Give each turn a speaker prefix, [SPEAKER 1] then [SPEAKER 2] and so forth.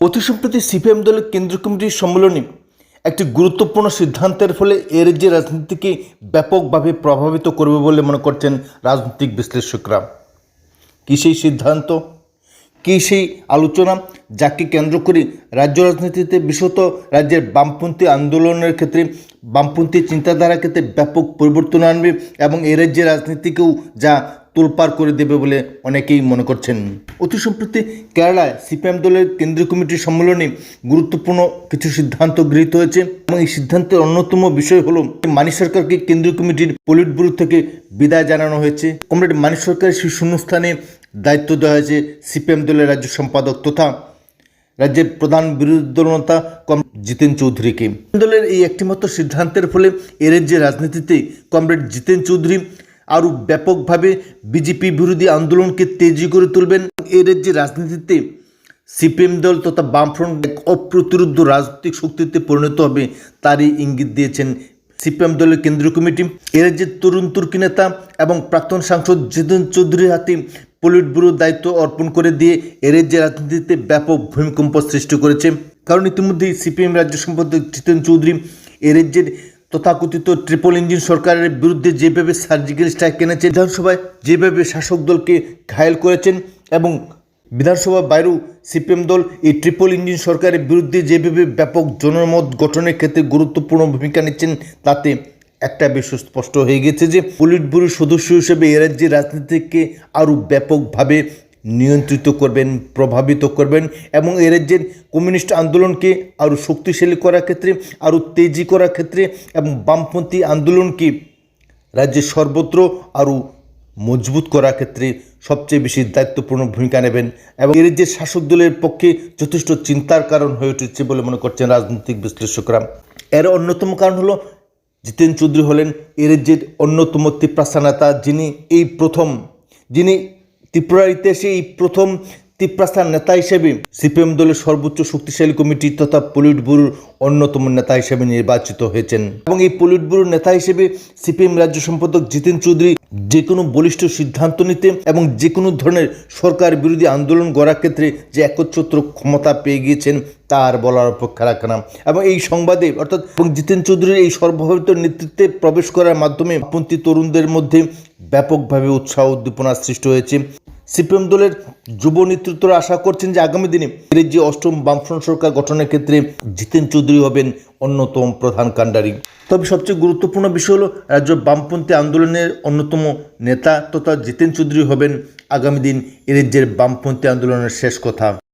[SPEAKER 1] অতি সম্প্রতি সিপিএম দলের কেন্দ্রীয় কমিটির সম্মেলনে একটি গুরুত্বপূর্ণ সিদ্ধান্তের ফলে এর যে রাজনীতিকে ব্যাপকভাবে প্রভাবিত করবে বলে মনে করছেন রাজনৈতিক বিশ্লেষকরা। কী সেই সিদ্ধান্ত? কী সেই আলোচনা যাকে কেন্দ্র করে রাজ্য রাজনীতিতে বিশেষত রাজ্যের বামপন্থী আন্দোলনের ক্ষেত্রে বামপন্থী চিন্তাধারার ক্ষেত্রে ব্যাপক পরিবর্তন আনবে এবং এ রাজ্যের রাজনীতিকেও যা তোলপাড় করে দেবে বলে অনেকেই মনে করছেন। অতি সম্প্রতি কেরালায় সিপিএম দলের কেন্দ্রীয় কমিটির সম্মেলনে গুরুত্বপূর্ণ কিছু সিদ্ধান্ত গৃহীত হয়েছে এবং এই সিদ্ধান্তের অন্যতম বিষয় হলো মানি সরকারকে কেন্দ্রীয় কমিটির পলিট ব্যুরো থেকে বিদায় জানানো হয়েছে। কমরেড মানিক সরকারের সেই শূন্যস্থানে দায়িত্ব দেওয়া হয়েছে সিপিএম দলের রাজ্য সম্পাদক তথা রাজ্যের প্রধান বিরোধী দলনেতা কম জিতেন চৌধুরীকে। দলের এই একটিমাত্র সিদ্ধান্তের ফলে এর যে রাজনীতিতে কমরেড জিতেন চৌধুরী আরও ব্যাপকভাবে বিজেপি বিরোধী আন্দোলনকে তেজি করে তুলবেন। এর যে রাজনীতিতে সিপিএম দল তথা বামফ্রন্ট এক অপ্রতিরোধ্য রাজনৈতিক শক্তিতে পরিণত হবে তারই ইঙ্গিত দিয়েছেন সিপিএম দলের কেন্দ্রীয় কমিটি। এর যে তরুণ তুর্কি নেতা এবং প্রাক্তন সাংসদ জিতেন চৌধুরীর হাতে পলিট ব্যুরোর দায়িত্ব অর্পণ করে দিয়ে এর যে রাজনীতিতে ব্যাপক ভূমিকম্প সৃষ্টি করেছে। কারণ ইতিমধ্যেই সিপিএম রাজ্য সম্পাদক জিতেন চৌধুরী এ তথাকথিত ট্রিপল ইঞ্জিন সরকারের বিরুদ্ধে যেভাবে সার্জিক্যাল স্ট্রাইক এনেছে বিধানসভায় যেভাবে শাসক দলকে ঘায়েল করেছেন এবং বিধানসভা বাইরেও সিপিএম দল এই ট্রিপল ইঞ্জিন সরকারের বিরুদ্ধে যেভাবে ব্যাপক জনমত গঠনের ক্ষেত্রে গুরুত্বপূর্ণ ভূমিকা নিচ্ছেন, তাতে একটা বিষয় স্পষ্ট হয়ে গেছে যে পলিট ব্যুরোর সদস্য হিসেবে এ রাজ্যের রাজনীতিকে আরও ব্যাপকভাবে নিয়ন্ত্রিত করবেন, প্রভাবিত করবেন এবং এ রাজ্যের কমিউনিস্ট আন্দোলনকে আরও শক্তিশালী করার ক্ষেত্রে, আরও তেজি করার ক্ষেত্রে এবং বামপন্থী আন্দোলনকে রাজ্যের সর্বত্র আরও মজবুত করার ক্ষেত্রে সবচেয়ে বেশি দায়িত্বপূর্ণ ভূমিকা নেবেন এবং এর যে শাসক দলের পক্ষে যথেষ্ট চিন্তার কারণ হয়ে উঠেছে বলে মনে করছেন রাজনৈতিক বিশ্লেষকরা। এর অন্যতম কারণ হলো জিতেন চৌধুরী হলেন এর যে অন্যতম তিপ্রাসা নেতা, যিনি এই প্রথম, যিনি ত্রিপুরার ইতিহাসে এই প্রথম তিপ্রাস্তার নেতা হিসেবে সিপিএম দলের সর্বোচ্চ শক্তিশালী কমিটি তথা পলিট ব্যুরোর অন্যতম নেতা হিসেবে নির্বাচিত হয়েছেন। এবং এই পলিট ব্যুরোর নেতা হিসেবে সিপিএম রাজ্য সম্পাদক জিতেন চৌধুরী যে কোনো বলিষ্ঠ সিদ্ধান্ত নিতে এবং যে কোনো ধরনের সরকার বিরোধী আন্দোলন গড়ার ক্ষেত্রে যে একচ্ছত্র ক্ষমতা পেয়ে গিয়েছেন, তার বলার অপেক্ষা রাখে না। এবং এই সংবাদে অর্থাৎ জিতেন চৌধুরীর এই সর্বভাবিত নেতৃত্বে প্রবেশ করার মাধ্যমে পন্থী তরুণদের মধ্যে ব্যাপকভাবে উৎসাহ উদ্দীপনার সৃষ্টি হয়েছে। সিপিএম দলের যুব নেতৃত্বরা আশা করছেন যে আগামী দিনে যে অষ্টম বামফ্রন্ট সরকার গঠনের ক্ষেত্রে জিতেন চৌধুরী হবেন অন্যতম প্রধান কাণ্ডারি। তবে সবচেয়ে গুরুত্বপূর্ণ বিষয় হলো, রাজ্য বামপন্থী আন্দোলনের অন্যতম নেতা তথা জিতেন চৌধুরী হবেন আগামী দিন এ রাজ্যের বামপন্থী আন্দোলনের শেষ কথা।